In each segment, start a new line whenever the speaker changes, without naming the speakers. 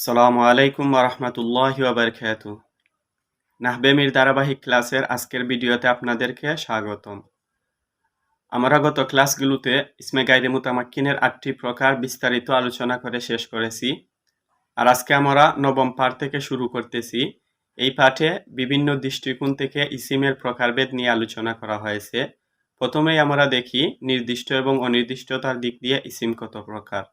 সালামু আলাইকুম রহমতুল্লাহ বারকাত নাহবেমির ধারাবাহিক ক্লাসের আজকের ভিডিওতে আপনাদেরকে স্বাগতম। আমরা গত ক্লাসগুলোতে ইসমে গাইরে মুতামাক্কিনের আটটি প্রকার বিস্তারিত আলোচনা করে শেষ করেছি। আর আজকে আমরা নবম পাঠ থেকে শুরু করতেছি। এই পাঠে বিভিন্ন দৃষ্টিকোণ থেকে ইসিমের প্রকারভেদ নিয়ে আলোচনা করা হয়েছে। প্রথমেই আমরা দেখি নির্দিষ্ট এবং অনির্দিষ্টতার দিক দিয়ে ইসিম কত প্রকার।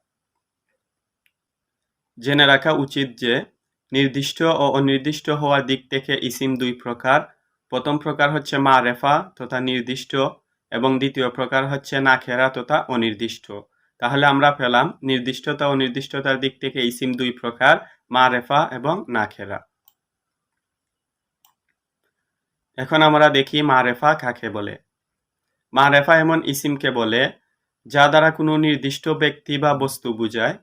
জেনে রাখা উচিত যে, নির্দিষ্ট ও অনির্দিষ্ট হওয়ার দিক থেকে ইসিম দুই প্রকার। প্রথম প্রকার হচ্ছে মা রেফা তথা নির্দিষ্ট এবং দ্বিতীয় প্রকার হচ্ছে না খেরা তথা অনির্দিষ্ট। তাহলে আমরা পেলাম নির্দিষ্টতা ও নির্দিষ্টতার দিক থেকে ইসিম দুই প্রকার, মা রেফা এবং না খেরা। এখন আমরা দেখি মা রেফা কাকে বলে। মা রেফা এমন ইসিমকে বলে, যা দ্বারা কোনো নির্দিষ্ট ব্যক্তি বা বস্তু বুঝায়।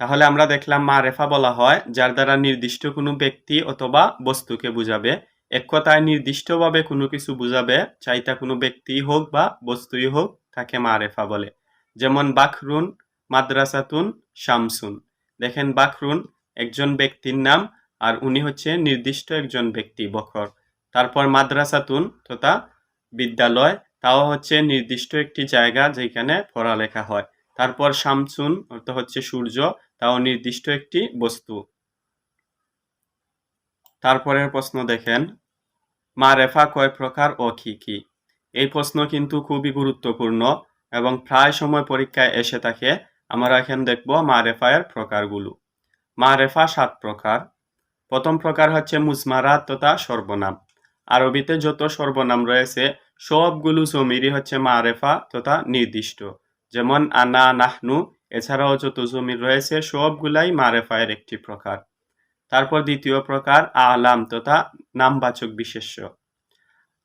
তাহলে আমরা দেখলাম মা রেফা বলা হয়, যার দ্বারা নির্দিষ্ট কোনো ব্যক্তি অথবা বস্তুকে বুঝাবে। এক কথায় নির্দিষ্টভাবে কোনো কিছু বুঝাবে, চাইতা কোনো ব্যক্তি হোক বা বস্তুই হোক, তাকে মা রেফা বলে। যেমন বাখরুন মাদ্রাসাতুন, শামসুন। দেখেন বাখরুন একজন ব্যক্তির নাম আর উনি হচ্ছে নির্দিষ্ট একজন ব্যক্তি, বখর। তারপর মাদ্রাসাতুন তথা বিদ্যালয়, তাও হচ্ছে নির্দিষ্ট একটি জায়গা যেখানে পড়ালেখা হয়। তারপর শামসুন অর্থ হচ্ছে সূর্য তাও নির্দিষ্ট একটি বস্তু। তারপরের প্রশ্ন দেখেন, মা রেফা কয় প্রকার ও কি কি? এই প্রশ্ন কিন্তু খুবই গুরুত্বপূর্ণ এবং প্রায় সময় পরীক্ষায় এসে থাকে। আমরা এখন দেখব মা রেফায়ের প্রকারগুলো। মা রেফা সাত প্রকার। প্রথম প্রকার হচ্ছে মুজমারাত তথা সর্বনাম। আরবিতে যত সর্বনাম রয়েছে, সবগুলো জমিরই হচ্ছে মা রেফা তথা নির্দিষ্ট। যেমন আনা নাহনু এছাড়াও যত জমির রয়েছে, সবগুলাই মারেফায়ের একটি প্রকার। তারপর দ্বিতীয় প্রকার, আলাম তথা নামবাচক বিশেষ্য।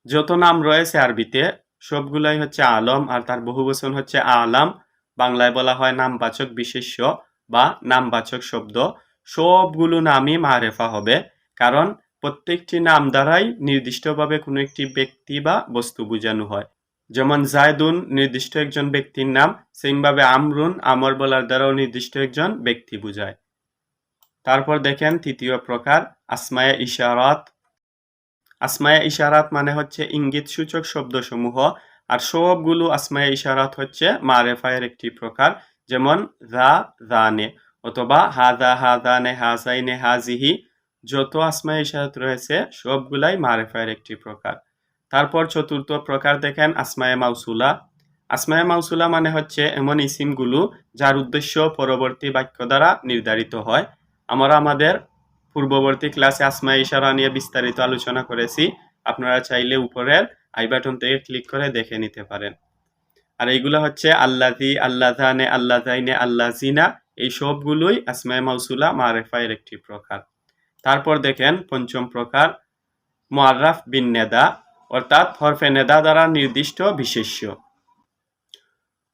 যত নাম রয়েছে আরবিতে, সবগুলাই হচ্ছে আলম, আর তার বহুবচন হচ্ছে আলাম। বাংলায় বলা হয় নামবাচক বিশেষ্য বা নামবাচক শব্দ। সবগুলো নামই মারেফা হবে, কারণ প্রত্যেকটি নাম দ্বারাই নির্দিষ্টভাবে কোনো একটি ব্যক্তি বা বস্তু বোঝানো হয়। যেমন জায়দুন নির্দিষ্ট একজন ব্যক্তির নাম সেইভাবে আমরুন আমর বলার দ্বারাও নির্দিষ্ট একজন ব্যক্তি বুঝায়। তারপর দেখেন তৃতীয় প্রকার, আসমায়া ইশারাত। আসমায়া ইশারাত মানে হচ্ছে ইঙ্গিত সূচক শব্দসমূহ, আর সবগুলো আসমায়া ইশারাত হচ্ছে মারেফায়ের একটি প্রকার, যেমন দা দানে অথবা হাদা, হাদানে, হাজাইনে, হাজিহি, যত আসমায়া ইশারাত রয়েছে সবগুলাই মারেফায়ের একটি প্রকার। তারপর চতুর্থ প্রকার দেখেন আসমায়ে মাউসুলা। আসমায়ে মাউসুলা মানে হচ্ছে এমন ইসিমগুলো যার উদ্দেশ্য পরবর্তী বাক্য দ্বারা নির্ধারিত হয়। আমরা আমাদের পূর্ববর্তী ক্লাসে আসমায়ে ইশারা নিয়ে বিস্তারিত আলোচনা করেছি। আপনারা চাইলে উপরের আই বাটন থেকে ক্লিক করে দেখে নিতে পারেন। আর এইগুলো হচ্ছে আল্লাহি আল্লাহানে আল্লাহাইনে আল্লাহিনা এই সবগুলোই আসমায়ে মাউসুলা মারেফায়ের একটি প্রকার। তারপর দেখেন পঞ্চম প্রকার মোয়ার্রাফ বিন নেদা। অর্থাৎ হরফে নেদা দ্বারা নির্দিষ্ট বিশেষ্য।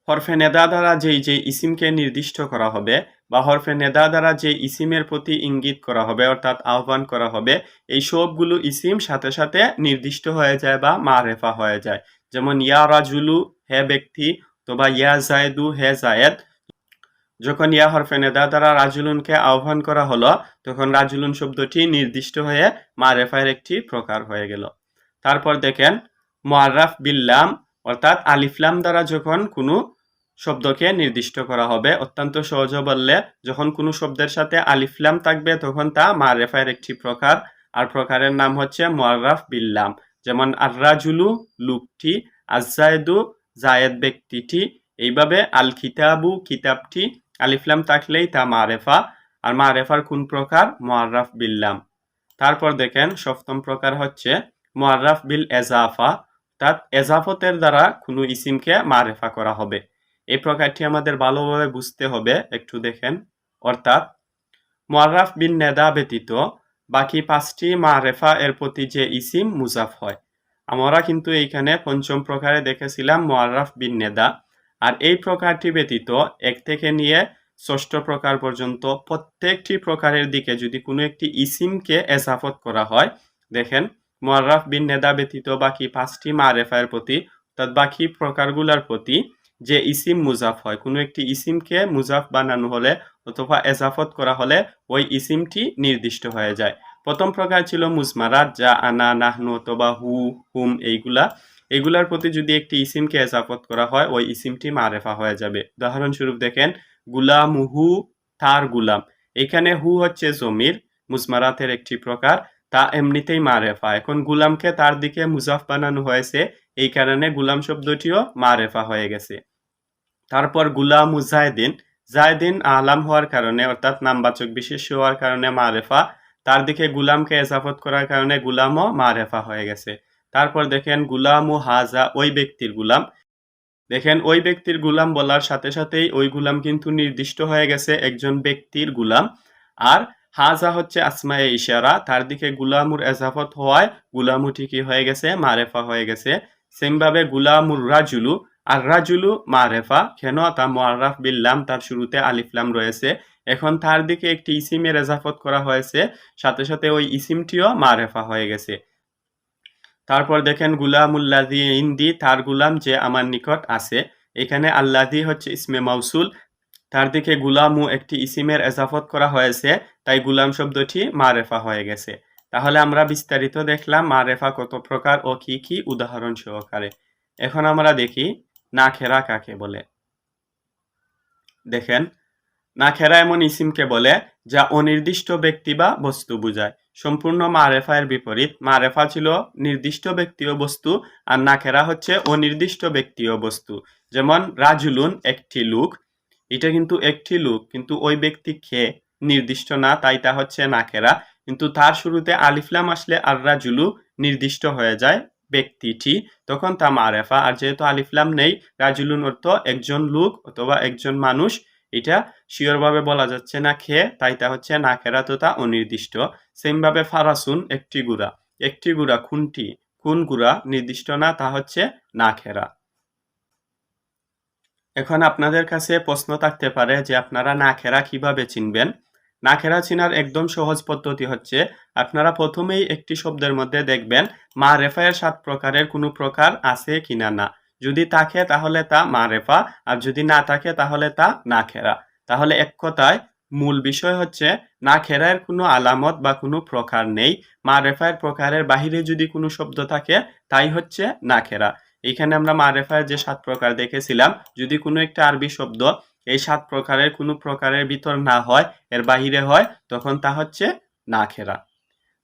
হরফে নেদা দ্বারা যেই যে ইসিমকে নির্দিষ্ট করা হবে বা হরফে নেদা দ্বারা যে ইসিমের প্রতি ইঙ্গিত করা হবে, অর্থাৎ আহ্বান করা হবে, এই সবগুলো ইসিম সাথে সাথে নির্দিষ্ট হয়ে যায় বা মারেফা হয়ে যায়। যেমন, ইয়া রাজুলু, হে ব্যক্তি, অথবা ইয়া জায়দু হে জায়েদ যখন ইয়া হরফে নেদা দ্বারা রাজুলুনকে আহ্বান করা হলো, তখন রাজুলুন শব্দটি নির্দিষ্ট হয়ে মারেফায়ের একটি প্রকার হয়ে গেল। তারপর দেখেন মোয়ার্রাফ বিল্লাম অর্থাৎ আলিফলাম দ্বারা যখন কোনো শব্দকে নির্দিষ্ট করা হবে, অত্যন্ত সহজ বললে যখন কোনো শব্দের সাথে আলিফলাম থাকবে, তখন তা মারেফায়ের একটি প্রকার, আর প্রকারের নাম হচ্ছে মোয়ার্রাফ বিল্লাম যেমন, আর্রাজুলু লুকটি আজায়দু জায়েদ ব্যক্তিটি, এইভাবে আল কিতাবু কিতাবটি আলিফলাম থাকলেই তা মারেফা আর মারেফার কোন প্রকার? মোয়ার্রাফ বিল্লাম তারপর দেখেন, সপ্তম প্রকার হচ্ছে মোয়ার্রাফ বিল এজাফা অর্থাৎ এজাফতের দ্বারা কোনো ইসিমকে মারেফা করা হবে। এই প্রকারটি আমাদের ভালোভাবে বুঝতে হবে, একটু দেখেন। অর্থাৎ মোয়ার্রাফ বিন নেদা ব্যতীত বাকি পাঁচটি মারেফা এর প্রতি যে ইসিম মুজাফ হয়। আমরা কিন্তু এইখানে পঞ্চম প্রকারে দেখেছিলাম মোয়ার্রাফ বিন নেদা। আর এই প্রকারটি ব্যতীত এক থেকে নিয়ে ষষ্ঠ প্রকার পর্যন্ত প্রত্যেকটি প্রকারের দিকে যদি কোনো একটি ইসিমকে এজাফত করা হয়, দেখেন মোয়ার্রাফ বিন নেদা ব্যতীত বাকি পাঁচটি মারেফায়ের প্রতি, অর্থাৎ বাকি প্রকারগুলোর প্রতি যে ইসিম মুজাফ হয়, কোনো একটি ইসিমকে মুজাফ বানানো হলে অথবা এজাফত করা হলে ওই ইসিমটি নির্দিষ্ট হয়ে যায়। প্রথম প্রকার ছিল মুজমারাত, যা আনা, নাহনু অথবা হু, হুম এইগুলা। এগুলার প্রতি যদি একটি ইসিমকে এজাফত করা হয়, ওই ইসিমটি মারেফা হয়ে যাবে। উদাহরণস্বরূপ দেখেন, গুলামুহু তার গুলাম। এখানে হু হচ্ছে জমির, মুজমারাতের একটি প্রকার। তা এমনিতেই মারেফা এখন গুলামকে তার দিকে মুজাফ বানানো হয়েছে, এই কারণে গুলাম শব্দটিও মারেফা হয়ে গেছে। তারপর গুলাম জায়দিন। জায়দিন আলাম হওয়ার কারণে, অর্থাৎ নামবাচক বিশেষ হওয়ার কারণে মারেফা তার দিকে গুলামকে এজাফত করার কারণে গুলামও মারেফা হয়ে গেছে। তারপর দেখেন গুলাম ও হাজা, ওই ব্যক্তির গুলাম। দেখেন ওই ব্যক্তির গুলাম বলার সাথে সাথেই ওই গুলাম কিন্তু নির্দিষ্ট হয়ে গেছে একজন ব্যক্তির গুলাম। আর হাজা হচ্ছে আসমায়ে ইশারা, তার দিকে গুলামুর এজাফত হওয়ায় গুলামু ঠিকই হয়ে গেছে, মারেফা হয়ে গেছে। সেমভাবে গুলামুর রাজুলু, আর রাজুলু মারেফা কেন তা মোয়াররাফ বিল্লাম তার শুরুতে আলিফলাম রয়েছে। এখন তার দিকে একটি ইসিমের এজাফত করা হয়েছে, সাথে সাথে ওই ইসিমটিও মারেফা হয়ে গেছে। তারপর দেখেন গুলামুল্লাদি ইন্দি, তার গুলাম যে আমার নিকট আছে। এখানে আল্লাদি হচ্ছে ইসমে মাউসুল তার দিকে গুলামু একটি ইসিমের এজাফত করা হয়েছে, তাই গুলাম শব্দটি মারেফা হয়ে গেছে। তাহলে আমরা বিস্তারিত দেখলাম মারেফা কত প্রকার ও কি কি উদাহরণ সহকারে। এখন আমরা দেখি না খেরা কাকে বলে। দেখেন, না খেরা এমন ইসিমকে বলে যা অনির্দিষ্ট ব্যক্তি বা বস্তু বুঝায়। সম্পূর্ণ মারেফা এর বিপরীত, মারেফা ছিল নির্দিষ্ট ব্যক্তি ও বস্তু আর নাখেরা হচ্ছে অনির্দিষ্ট ব্যক্তি ও বস্তু। যেমন রাজুলুন একটি লোক এটা কিন্তু একটি লোক, কিন্তু ওই ব্যক্তি খে নির্দিষ্ট না, তাই তা হচ্ছে নাখেরা কিন্তু তার শুরুতে আলিফলাম আসলে আর রাজুলু নির্দিষ্ট হয়ে যায় ব্যক্তিটি, তখন তা মারেফা। আর যেহেতু আলিফলাম নেই রাজুলুন অর্থ একজন লোক অথবা একজন মানুষ, এটা শিওরভাবে বলা যাচ্ছে না খেয়ে, তাই তা হচ্ছে না খেরা তো তা অনির্দিষ্ট। সেমভাবে ফারাসুন, একটি গুড়া। একটি গুড়া, খুনটি কোন গুড়া নির্দিষ্ট না, তা হচ্ছে না খেরা এখন আপনাদের কাছে প্রশ্ন থাকতে পারে যে আপনারা না খেরা কীভাবে চিনবেন? না খেরা চিনার একদম সহজ পদ্ধতি হচ্ছে, আপনারা প্রথমেই একটি শব্দের মধ্যে দেখবেন, মা রেফায়ের সাত প্রকারের কোনো প্রকার আছে কিনা না। যদি থাকে তাহলে তা মা রেফা, আর যদি না থাকে তাহলে তা না খেরা। তাহলে এক কথায় মূল বিষয় হচ্ছে, না খেরার কোনো আলামত বা কোনো প্রকার নেই। মা রেফায়ের প্রকারের বাহিরে যদি কোনো শব্দ থাকে, তাই হচ্ছে না খেরা। এইখানে আমরা মা রেফায়ের যে সাত প্রকার দেখেছিলাম, যদি কোনো একটা আরবি শব্দ এই সাত প্রকারের কোনো প্রকারের ভিতর না হয়, এর বাহিরে হয়, তখন তা হচ্ছে না খেরা।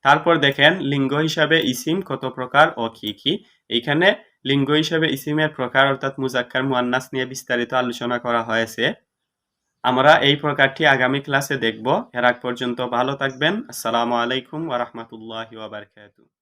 তারপর দেখেন, লিঙ্গ হিসাবে ইসিম কত প্রকার ও কি কি। এইখানে লিঙ্গ হিসাবে ইসিমের প্রকার অর্থাৎ মুজাক্কার, মুয়ান্নাস নিয়ে বিস্তারিত আলোচনা করা হয়েছে। আমরা এই প্রকারটি আগামী ক্লাসে দেখব। এর আগ পর্যন্ত ভালো থাকবেন। আসসালামু আলাইকুম ওয়া বারাকাতুহু।